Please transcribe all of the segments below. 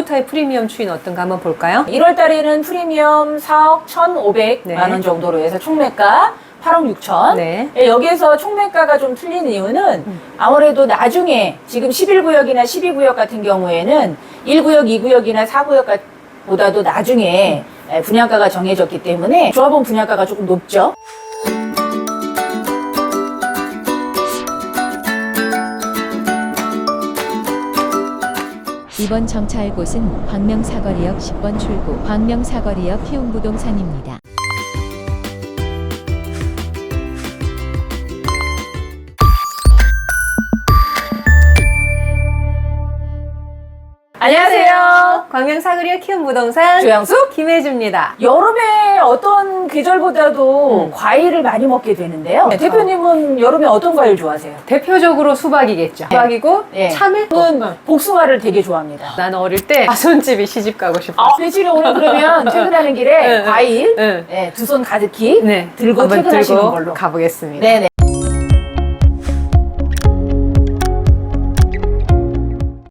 5구 타입 프리미엄 추이는 어떤가 한번 볼까요? 1월 달에는 프리미엄 4억 1,500만 네. 원 정도로 해서 총매가 8억 6천. 네. 예, 여기에서 총매가가 좀 틀리는 이유는 아무래도 나중에 지금 11구역이나 12구역 같은 경우에는 1구역, 2구역이나 4구역 보다도 나중에 예, 분양가가 정해졌기 때문에 조합원 분양가가 조금 높죠. 이번 정차할 곳은 광명사거리역 10번 출구 광명사거리역 희웅부동산입니다. 안녕하세요. 광명 사거리의 키움 부동산 조양숙. 김혜주입니다. 여름에 어떤 계절보다도 음. 과일을 많이 먹게 되는데요. 그렇죠. 대표님은 여름에 어떤 과일 좋아하세요? 대표적으로 수박이겠죠. 수박이고 예. 참외. 저는 어. 복숭아를 되게 좋아합니다. 나는 어릴 때 가손집이 시집 가고 싶어. 아, 배지를 오늘 그러면 퇴근하는 길에 네, 과일 네. 네, 두 손 가득히 네, 들고 한번 퇴근하시는 걸로. 가보겠습니다. 네네.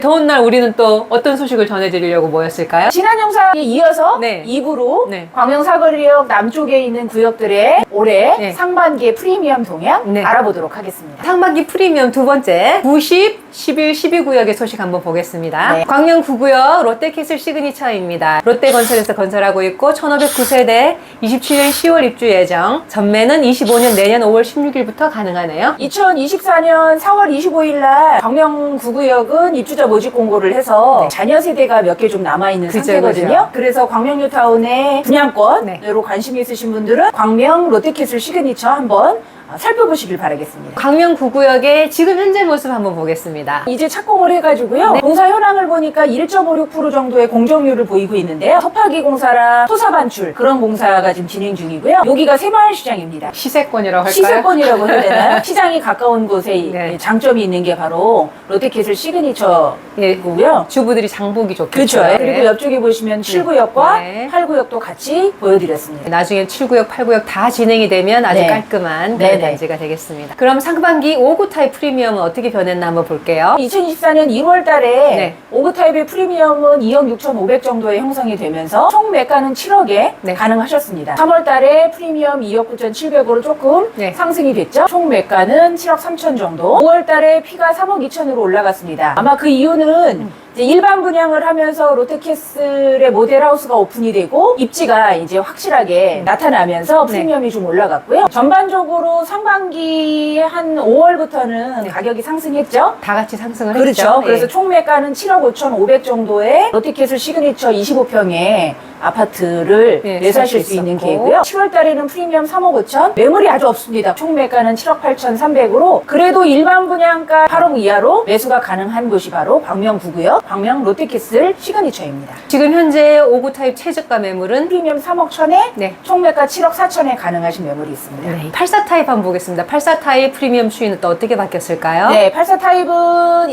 더운 날 우리는 또 어떤 소식을 전해드리려고 모였을까요? 지난 영상에 이어서 네. 2부로 네. 광명사거리역 남쪽에 있는 구역들의 올해 네. 상반기의 프리미엄 동향 네. 알아보도록 하겠습니다. 상반기 프리미엄 두 번째 90, 11, 12구역의 소식 한번 보겠습니다. 네. 광명 9구역 롯데캐슬 시그니처입니다. 롯데건설에서 건설하고 있고 1509세대 27년 10월 입주 예정. 전매는 25년 내년 5월 16일부터 가능하네요. 2024년 4월 25일 날 광명 구구역은 입주자 모집 공고를 해서 네. 자녀 세대가 몇 개 좀 남아 있는 그죠, 상태거든요. 그죠. 그래서 광명 뉴타운의 분양권으로 네. 관심 있으신 분들은 광명 롯데캐슬 시그니처 한번 어, 살펴보시길 바라겠습니다. 광명 9구역의 지금 현재 모습 한번 보겠습니다. 이제 착공을 해가지고요. 네. 공사 현황을 보니까 1.56% 정도의 공정률을 보이고 있는데요. 토파기 공사랑 토사 반출 그런 공사가 지금 진행 중이고요. 여기가 새마을 시장입니다. 시세권이라고 할까요? 시세권이라고 해야 되나요? 시장이 가까운 곳에 네. 장점이 있는 게 바로 롯데캐슬 시그니처고요. 예, 주부들이 장보기 좋겠죠. 그렇죠. 네. 그리고 옆쪽에 보시면 7구역과 네. 8구역도 같이 보여드렸습니다. 나중에 7구역, 8구역 다 진행이 되면 아주 네. 깔끔한 네, 그런 네. 단지가 되겠습니다. 그럼 상반기 5구 타입 프리미엄은 어떻게 변했나 한번 볼게요. 2024년 1월 달에 네. 오브 타입의 프리미엄은 2억 6,500 정도에 형성이 되면서 총 매가는 7억에 네. 가능하셨습니다. 3월 달에 프리미엄 2억 9,700으로 조금 네. 상승이 됐죠. 총 매가는 7억 3천 정도. 5월 달에 피가 3억 2천으로 올라갔습니다. 아마 그 이유는 음. 일반 분양을 하면서 롯데캐슬의 모델하우스가 오픈이 되고 입지가 이제 확실하게 나타나면서 네. 프리미엄이 좀 올라갔고요. 전반적으로 상반기 한 5월부터는 네. 가격이 상승했죠. 다 같이 상승을 그렇죠. 했죠. 그래서 예. 총 매가는 7억 5천5백 정도의 롯데캐슬 시그니처 25평의 아파트를 예, 매수하실 수 있는 있었고. 계획이고요. 7월 달에는 프리미엄 3억 5천, 매물이 아주 없습니다. 총 매가는 7억 8천 3백으로 그래도 일반 분양가 8억 이하로 매수가 가능한 곳이 바로 광명 9구역, 광명 롯데캐슬 시그니처입니다. 지금 현재 5구 타입 최저가 매물은 프리미엄 3억 천에 네. 총 매가 7억 4천에 가능하신 매물이 있습니다. 네. 84 타입 한번 보겠습니다. 84 타입 프리미엄 추이는 또 어떻게 바뀌었을까요? 네, 84 타입은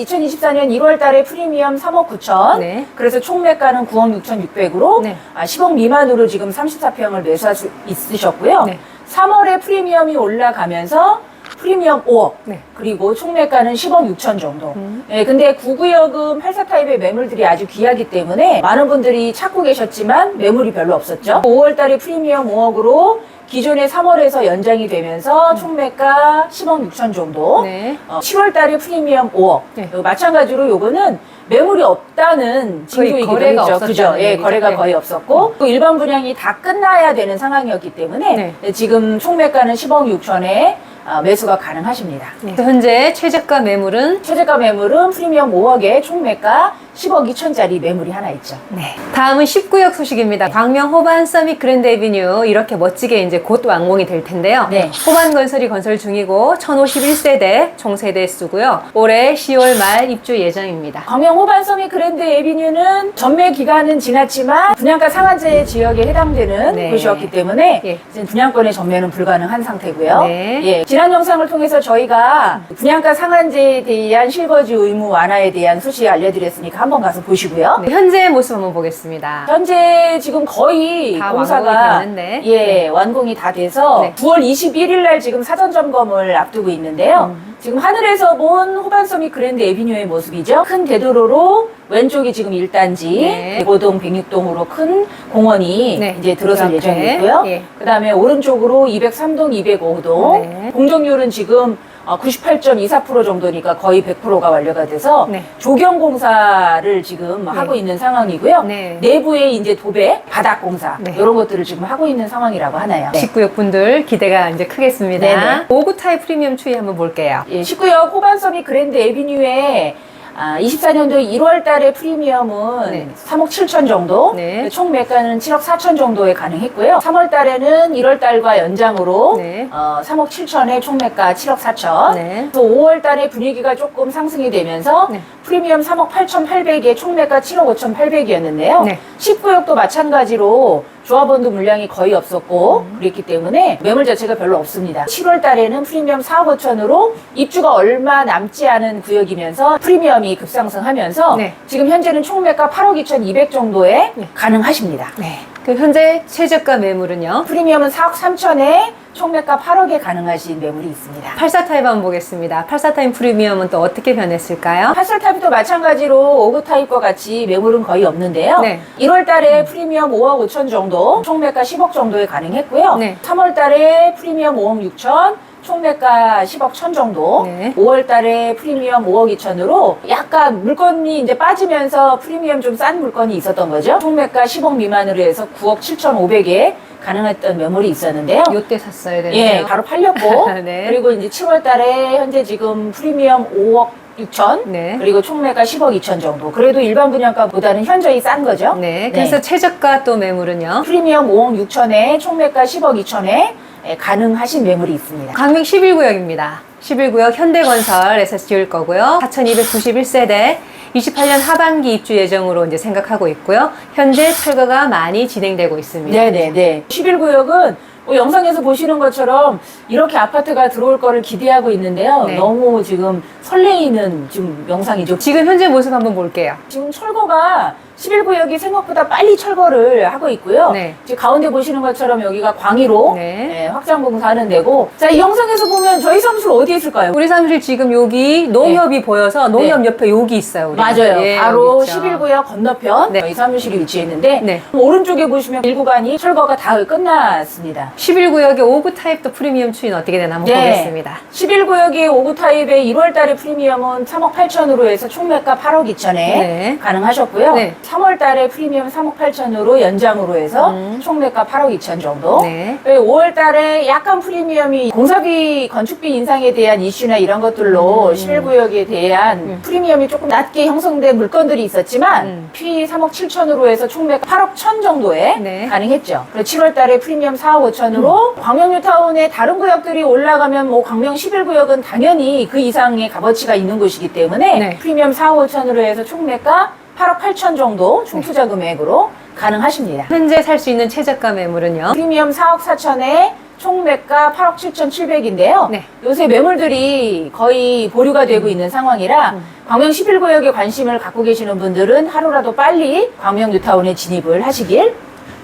2024년 1월 달에 프리미엄 3억 9천. 네. 그래서 총 매가는 9억 6,600으로 네. 아, 10억 미만으로 지금 34평을 매수할 수 있으셨고요. 네. 3월에 프리미엄이 올라가면서 프리미엄 5억. 네. 그리고 총 매가는 10억 6천 정도. 음. 네, 근데 9구역은 84 타입의 매물들이 아주 귀하기 때문에 많은 분들이 찾고 계셨지만 매물이 별로 없었죠. 5월 달에 프리미엄 5억으로 기존의 3월에서 연장이 되면서 총 매가 10억 6천 정도. 네. 어, 10월 달에 프리미엄 5억. 네. 어, 마찬가지로 요거는 매물이 없다는 징조이기도 거래가 했죠. 그죠? 예, 얘기죠. 거래가 네. 거의 없었고 또 일반 분양이 다 끝나야 되는 상황이었기 때문에 네. 네, 지금 총 매가는 10억 6천에 어, 매수가 가능하십니다. 네. 현재 최저가 매물은 최저가 매물은 프리미엄 5억에 총 매가 10억 2천짜리 매물이 하나 있죠. 네. 다음은 19역 소식입니다. 광명 호반 서밋 그랜드 에비뉴 이렇게 멋지게 이제 곧 완공이 될 텐데요. 네. 호반 건설이 건설 중이고 1051세대 총 세대 수고요. 올해 10월 말 입주 예정입니다. 광명 호반 서밋 그랜드 에비뉴는 전매 기간은 지났지만 분양가 상한제 지역에 해당되는 네. 곳이었기 때문에 예. 이제 분양권의 전매는 불가능한 상태고요. 네. 예, 지난 영상을 통해서 저희가 분양가 상한제에 대한 실거주 의무 완화에 대한 소식 알려드렸으니까 한번 가서 보시고요. 네, 현재의 모습 한번 보겠습니다. 현재 지금 거의 다 공사가 완공이 됐는데. 예 완공이 다 돼서 네. 9월 21일 날 지금 사전 점검을 앞두고 있는데요. 음. 지금 하늘에서 본 호반섬이 그랜드 에비뉴의 모습이죠. 큰 대도로로 왼쪽이 지금 1단지, 네. 105동, 106동으로 큰 공원이 네. 이제 들어설 그. 예정이고요. 예. 그 다음에 오른쪽으로 203동, 205동. 네. 공정률은 지금 어, 98.24% 정도니까 거의 100%가 완료가 돼서 네. 조경 공사를 지금 하고 있는 상황이고요. 네. 내부에 이제 도배, 바닥 공사 네. 이런 것들을 지금 하고 있는 상황이라고 하나요. 네. 19역 분들 기대가 이제 크겠습니다. 네네. 5구 타입 프리미엄 추이 한번 볼게요. 예, 19역 호반섬이 그랜드 에비뉴에 아, 24년도 1월 달에 프리미엄은 네. 3억 7천 정도, 네. 총 매가는 7억 4천 정도에 가능했고요. 3월 달에는 1월 달과 연장으로 네. 어, 3억 7천에 총 매가 7억 4천. 네. 또 5월 달에 분위기가 조금 상승이 되면서 네. 프리미엄 3억 8천 8백에 총 매가 7억 5천 8백이었는데요. 네. 19역도 마찬가지로 조합원도 물량이 거의 없었고 음. 그랬기 때문에 매물 자체가 별로 없습니다. 7월 달에는 프리미엄 4억 5천으로 입주가 얼마 남지 않은 구역이면서 프리미엄이 급상승하면서 네. 지금 현재는 총 매가 8억 2천 2백 정도에 네. 가능하십니다. 네. 그 현재 최저가 매물은요? 프리미엄은 4억 3천에 총 매가 8억에 가능하신 매물이 있습니다. 84 타입 한번 보겠습니다. 84 타입 프리미엄은 또 어떻게 변했을까요? 8살 타입도 마찬가지로 5구 타입과 같이 매물은 거의 없는데요. 네. 1월 달에 프리미엄 5억 5천 정도, 총매가 10억 정도에 가능했고요. 네. 3월 달에 프리미엄 5억 6천, 총매가 10억 천 정도. 네. 5월 달에 프리미엄 5억 2천으로 약간 물건이 이제 빠지면서 프리미엄 좀 싼 물건이 있었던 거죠. 총매가 10억 미만으로 해서 9억 7천 5백에 가능했던 매물이 있었는데요. 요때 샀어야 예, 되는데요. 바로 팔렸고 네. 그리고 이제 7월 달에 현재 지금 프리미엄 5억 6천 네. 그리고 총매가 10억 2천 정도. 그래도 일반 분양가보다는 현저히 싼 거죠. 네. 그래서 최저가 또 매물은요? 프리미엄 5억 6천에 총매가 10억 2천에 가능하신 매물이 있습니다. 강릉 11구역입니다. 11구역 현대건설에서 지을 거고요. 4,291세대 28년 하반기 입주 예정으로 이제 생각하고 있고요. 현재 철거가 많이 진행되고 있습니다. 네네네. 11구역은 뭐 영상에서 보시는 것처럼 이렇게 아파트가 들어올 거를 기대하고 있는데요. 네. 너무 지금 설레이는 지금 영상이죠. 지금 현재 모습 한번 볼게요. 지금 철거가 11구역이 생각보다 빨리 철거를 하고 있고요. 네. 지금 가운데 보시는 것처럼 여기가 광희로 네. 네, 확장 공사하는 데고 자, 이 영상에서 보면 저희 사무실 어디에 있을까요? 우리 사무실 지금 여기 농협이 보여서 농협 옆에 여기 있어요. 우리. 네. 맞아요. 예, 바로 여기 있죠. 11구역 건너편 네. 저희 사무실이 위치해 있는데 네. 오른쪽에 보시면 1구간이 철거가 다 끝났습니다. 11구역의 5구 타입도 프리미엄 추이는 어떻게 되나 한번 네. 보겠습니다. 11구역의 5구 타입의 1월 달에 프리미엄은 3억 8천으로 해서 총매가 8억 2천에 네. 가능하셨고요. 네. 3월 달에 프리미엄 3억 8천으로 연장으로 해서 음. 총매가 8억 2천 정도. 네. 5월 달에 약간 프리미엄이 공사비, 건축비 인상에 대한 이슈나 이런 것들로 음. 11구역에 대한 음. 프리미엄이 조금 낮게 형성된 물건들이 있었지만 음. 피 3억 7천으로 해서 총매가 8억 천 정도에 네. 가능했죠. 그리고 7월 달에 프리미엄 4억 5천으로 광명뉴 타운의 다른 구역들이 올라가면 뭐 광명 11구역은 당연히 그 이상의 값어치가 있는 곳이기 때문에 네. 프리미엄 4억 5천으로 해서 총매가 8억 8천 정도 총투자 금액으로 가능하십니다. 현재 살 수 있는 최저가 매물은요? 프리미엄 4억 4천에 총 매가 8억 7천 7백인데요. 네. 요새 매물들이 거의 보류가 되고 있는 상황이라 음. 광명 11구역에 관심을 갖고 계시는 분들은 하루라도 빨리 광명 뉴타운에 진입을 하시길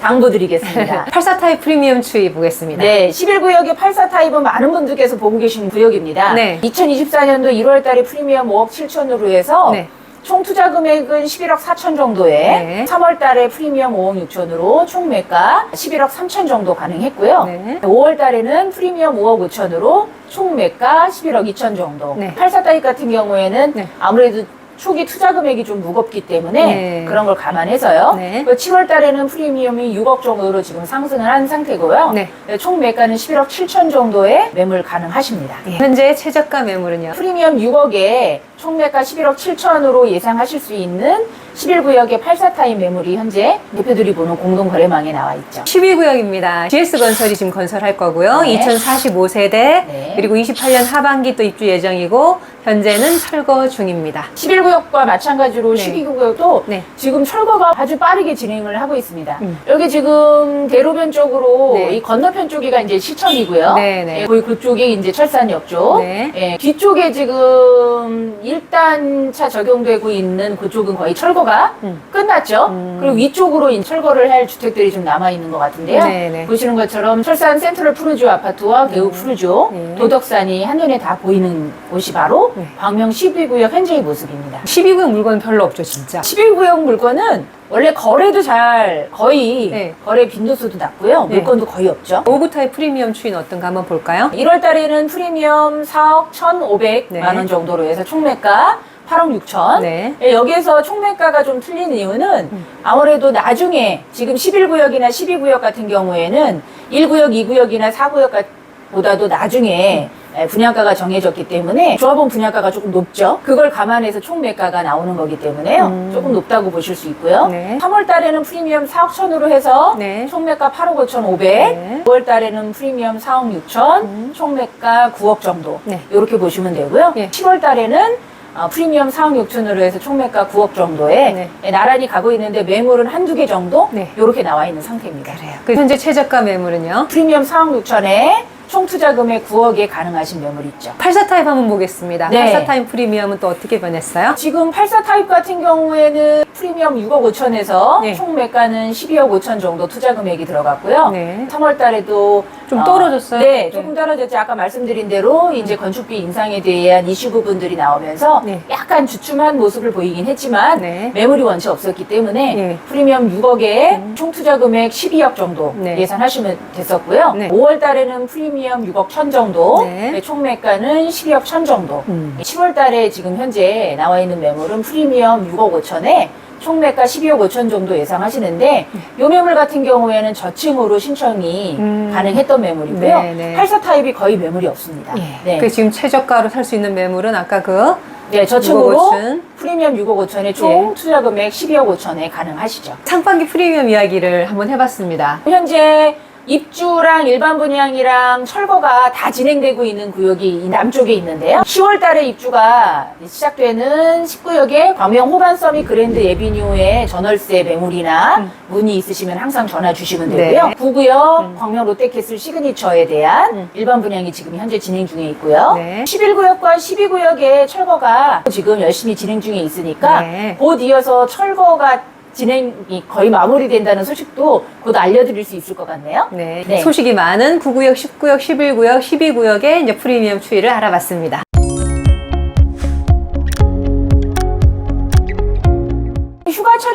당부드리겠습니다. 84 타입 프리미엄 추이 보겠습니다. 네, 11구역의 84 타입은 많은 분들께서 보고 계시는 구역입니다. 네. 2024년도 1월 달에 프리미엄 5억 7천으로 해서 네. 총 투자 금액은 11억 4천 정도에 네. 3월 달에 프리미엄 5억 6천으로 총 매가 11억 3천 정도 가능했고요. 네. 5월 달에는 프리미엄 5억 5천으로 총 매가 11억 2천 정도. 네. 84 타입 같은 경우에는 네. 아무래도 초기 투자 금액이 좀 무겁기 때문에 네. 그런 걸 감안해서요. 네. 7월 달에는 프리미엄이 6억 정도로 지금 상승을 한 상태고요. 네. 총 매가는 11억 7천 정도의 매물 가능하십니다. 예. 현재 최저가 매물은요? 프리미엄 6억에 총 매가 11억 7천으로 예상하실 수 있는 11구역의 84타임 매물이 현재 대표들이 보는 공동거래망에 나와 있죠. 12구역입니다. GS건설이 지금 건설할 거고요. 네. 2045세대 네. 그리고 28년 하반기 또 입주 예정이고 현재는 철거 중입니다. 11구역과 마찬가지로 네. 12구역도 네. 지금 철거가 아주 빠르게 진행을 하고 있습니다. 음. 여기 지금 대로변 쪽으로 네. 이 건너편 쪽이가 이제 시청이고요. 네, 네. 예, 거의 그쪽이 이제 철산역 쪽. 네. 예, 뒤쪽에 지금 1단차 적용되고 있는 그쪽은 거의 철거 철거가 음. 끝났죠. 음. 그리고 위쪽으로 이 철거를 할 주택들이 좀 남아 있는 것 같은데요. 네네. 보시는 것처럼 철산 센트럴 푸르지오 아파트와 개우 푸르지오, 네. 도덕산이 한눈에 다 보이는 곳이 바로 네. 광명 12구역 현재의 모습입니다. 12구역 물건 별로 없죠, 진짜. 11구역 물건은 원래 거래도 잘 거의 네. 거래 빈도수도 낮고요. 네. 물건도 거의 없죠. 오브타의 프리미엄 추이는 어떤가 한번 볼까요? 1월 달에는 프리미엄 4억 1,500만 네. 원 정도로 해서 총매가 8억 6천. 네. 예, 여기에서 총매가가 좀 틀린 이유는 음. 아무래도 나중에 지금 11구역이나 12구역 같은 경우에는 1구역, 2구역이나 4구역 보다도 나중에 예, 분양가가 정해졌기 때문에 조합원 분양가가 조금 높죠. 그걸 감안해서 총매가가 나오는 거기 때문에요. 음. 조금 높다고 보실 수 있고요. 네. 3월 달에는 프리미엄 4억 천으로 해서 네. 총매가 8억 5천 5백. 네. 5월 달에는 프리미엄 4억 6천, 음. 총매가 9억 정도. 네. 이렇게 보시면 되고요. 예. 10월 달에는 어, 프리미엄 4억 6천으로 해서 총매가 9억 정도에 네. 예, 나란히 가고 있는데 매물은 한두 개 정도 네. 이렇게 나와 있는 상태입니다. 그래요. 그 현재 최저가 매물은요? 프리미엄 4억 6천에 총 투자 금액 9억에 가능하신 매물 있죠. 84 타입 한번 보겠습니다. 네. 84 타입 프리미엄은 또 어떻게 변했어요? 지금 84 타입 같은 경우에는 프리미엄 6억 5천에서 네. 총 매가는 12억 5천 정도 투자 금액이 들어갔고요. 네. 3월 달에도 좀 떨어졌어요? 네, 네. 조금 떨어졌죠. 아까 말씀드린 대로 이제 건축비 인상에 대한 이슈 부분들이 나오면서 네. 약간 주춤한 모습을 보이긴 했지만 네. 매물이 원체 없었기 때문에 네. 프리미엄 6억에 총 투자 금액 12억 정도 네. 예산하시면 됐었고요. 네. 5월 달에는 프리미엄 6억 천 정도, 네. 네, 총 매가는 12억 천 정도. 음. 10월 달에 지금 현재 나와 있는 매물은 프리미엄 6억 5천에 총매가 12억 5천 정도 예상하시는데 요 매물 같은 경우에는 저층으로 신청이 음. 가능했던 매물이고요. 네, 네. 84 타입이 거의 매물이 없습니다. 예. 네. 그 지금 최저가로 살 수 있는 매물은 아까 그 네, 저층으로 6억 5천. 프리미엄 6억 5천에 총 예. 투자 금액 12억 5천에 가능하시죠. 상반기 프리미엄 이야기를 한번 해봤습니다. 현재 입주랑 일반 분양이랑 철거가 다 진행되고 있는 구역이 이 남쪽에 있는데요. 10월 달에 입주가 시작되는 19역의 광명 호반서미 그랜드 에비뉴의 전월세 매물이나 음. 문의 있으시면 항상 전화 주시면 네. 되고요. 9구역 음. 광명 롯데캐슬 시그니처에 대한 음. 일반 분양이 지금 현재 진행 중에 있고요. 네. 11구역과 12구역의 철거가 지금 열심히 진행 중에 있으니까 네. 곧 이어서 철거가 진행이 거의 마무리된다는 소식도 곧 알려드릴 수 있을 것 같네요. 네. 네. 소식이 많은 9구역, 10구역, 11구역, 12구역의 이제 프리미엄 추이를 알아봤습니다.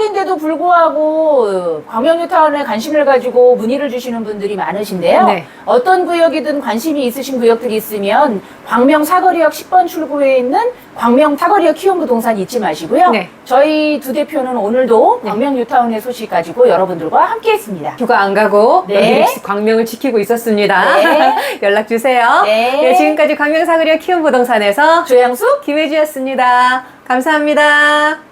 휴가철인데도 불구하고 광명뉴 타운에 관심을 가지고 문의를 주시는 분들이 많으신데요. 네. 어떤 구역이든 관심이 있으신 구역들이 있으면 광명 사거리역 10번 출구에 있는 광명 사거리역 키움 부동산 잊지 마시고요. 네. 저희 두 대표는 오늘도 네. 광명뉴 타운의 소식 가지고 여러분들과 함께했습니다. 휴가 안 가고 네. 광명을 지키고 있었습니다. 네. 연락 주세요. 네. 지금까지 광명 사거리와 키움 부동산에서 조양숙 김혜주였습니다. 감사합니다.